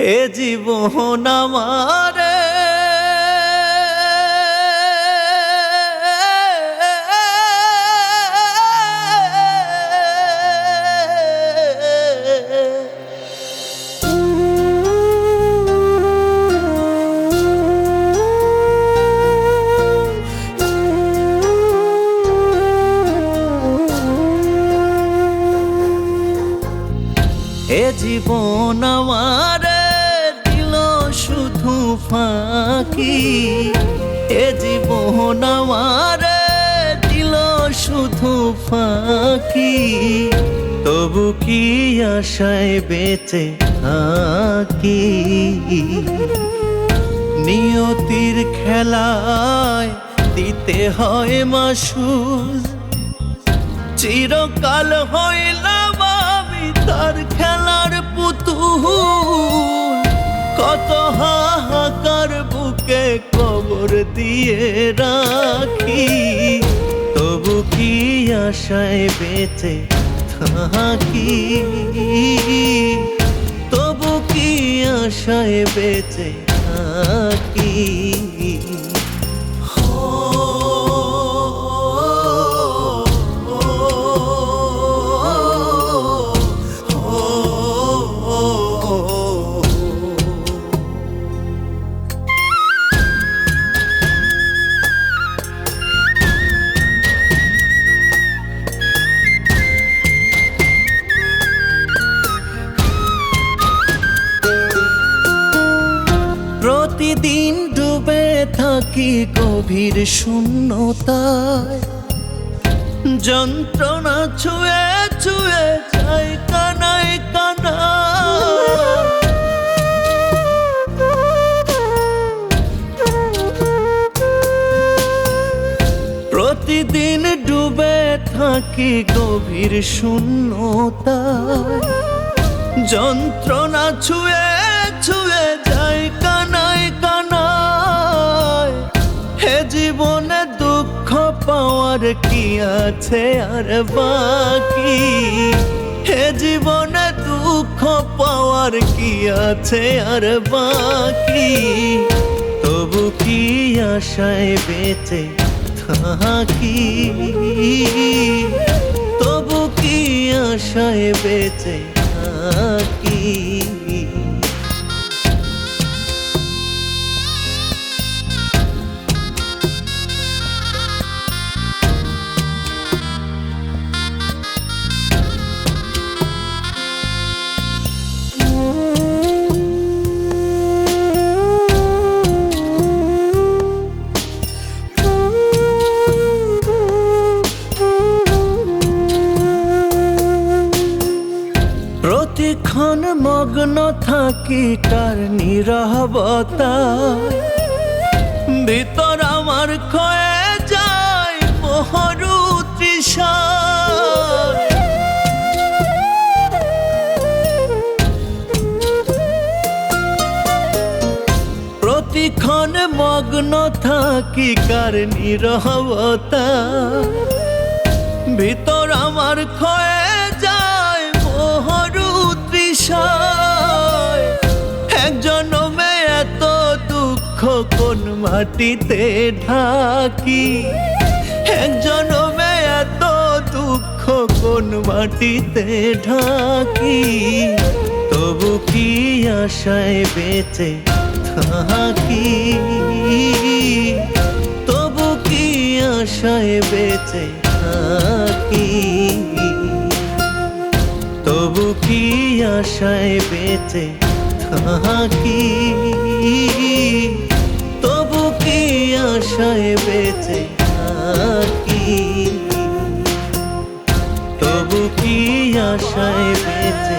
এ জীবন আমারে। এ জীবন আমারে। ফাঁকি, এ জীবন আমারে দিল শুধু ফাঁকি। তবু কি আশায় বেঁচে থাকি? নিয়তির খেলায় দিতে হয় মাসুল, চিরকাল হইলাম তার খেলার পুতুল। কত হাহাকার বুকে কবর দিয়ে রাখি। তবু কি আশায় বেঁচে থাকি? তবু কি আশায় বেঁচে থাকি? থাকি গভীর শূন্যতায়। যন্ত্রণা ছুঁয়ে ছুঁয়ে যাই কানায় কানা প্রতিদিন ডুবে থাকি গভীর শূন্যতায়। যন্ত্রণা ছুঁয়ে পাওয়ার কি আছে আর বাকি? হে জীবনে দুঃখ পাওয়ার কি আছে আর বাকি? তবু কি আশায় বেঁচে থাকি? তবু কি আশায় বেঁচে থাকি? প্রতিক্ষণ মগ্ন থাকি কার নিরবতায় ভিতর আমার ক্ষয়ে যায় মোহরু তৃষায় প্রতিক্ষণ মগ্ন থাকি কার নিরবতা। ভিতর আমার ক্ষয়ে মাটিতে ঢাকি। এক জন্মে এত দুঃখ কোন মাটিতে ঢাকি? তবু কি আশায় বেঁচে থাকি? তবু কি আশায় বেঁচে থাকি? তবু কি আশায় বেঁচে থাকি? কাছে থাকি। তবু কি আশায় বেঁচে